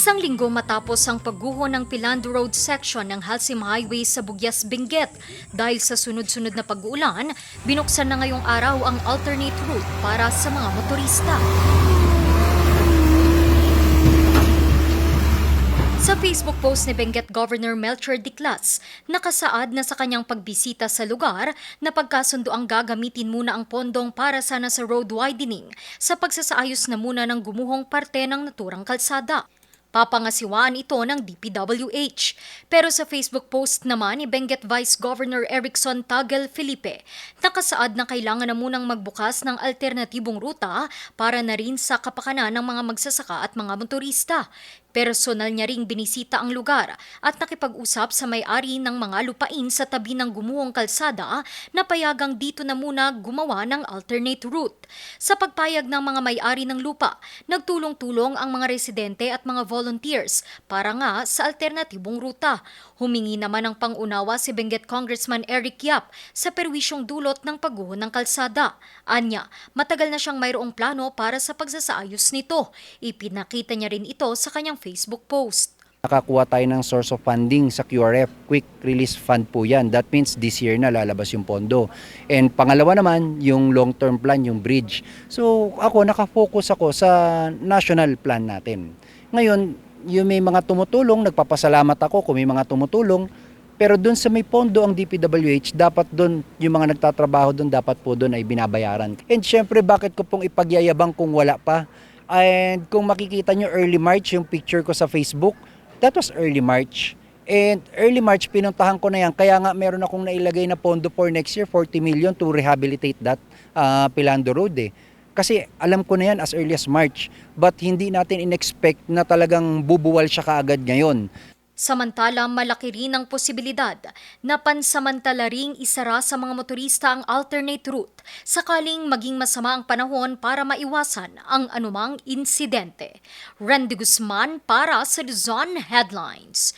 Isang linggo matapos ang pagguho ng Pilando Road section ng Halsim Highway sa Bugyas, Benguet. Dahil sa sunod-sunod na pag-uulan, binuksan na ngayong araw ang alternate route para sa mga motorista. Sa Facebook post ni Benguet Governor Melchor Diclas, nakasaad na sa kanyang pagbisita sa lugar na pagkasundo ang gagamitin muna ang pondong para sana sa road widening sa pagsasaayos na muna ng gumuhong parte ng naturang kalsada. Papangasiwaan ito ng DPWH. Pero sa Facebook post naman ni Benguet Vice Governor Erickson Tagel Felipe, nakasaad na kailangan na munang magbukas ng alternatibong ruta para na rin sa kapakanan ng mga magsasaka at mga motorista. Personal niya ring binisita ang lugar at nakipag-usap sa may-ari ng mga lupain sa tabi ng gumuhong kalsada na payagang dito na muna gumawa ng alternate route. Sa pagpayag ng mga may-ari ng lupa, nagtulong-tulong ang mga residente at mga volunteers para nga sa alternatibong ruta. Humingi naman ng pangunawa si Benguet Congressman Eric Yap sa perwisyong dulot ng pagguho ng kalsada. Anya, matagal na siyang mayroong plano para sa pagsasaayos nito. Ipinakita niya rin ito sa kanyang Facebook post. Nakakuha tayo ng source of funding sa QRF, Quick Release Fund po yan. That means this year na lalabas yung pondo. And pangalawa naman, yung long-term plan, yung bridge. So ako, nakafocus ako sa national plan natin. Ngayon, yung may mga tumutulong, nagpapasalamat ako kung may mga tumutulong. Pero doon sa may pondo ang DPWH, dapat doon, yung mga nagtatrabaho doon, dapat po doon ay binabayaran. And syempre, bakit ko pong ipagyayabang kung wala pa? And kung makikita nyo early March yung picture ko sa Facebook, that was early March. And early March, pinuntahan ko na yan. Kaya nga meron akong nailagay na pondo for next year, 40 million to rehabilitate that uh, Pilando Road eh. Kasi alam ko na yan as early as March. But hindi natin in-expect na talagang bubuwal siya kaagad ngayon. Samantala, malaki rin ang posibilidad na pansamantala ring isara sa mga motorista ang alternate route sakaling maging masama ang panahon para maiwasan ang anumang insidente. Randy Guzman para sa Luzon Headlines.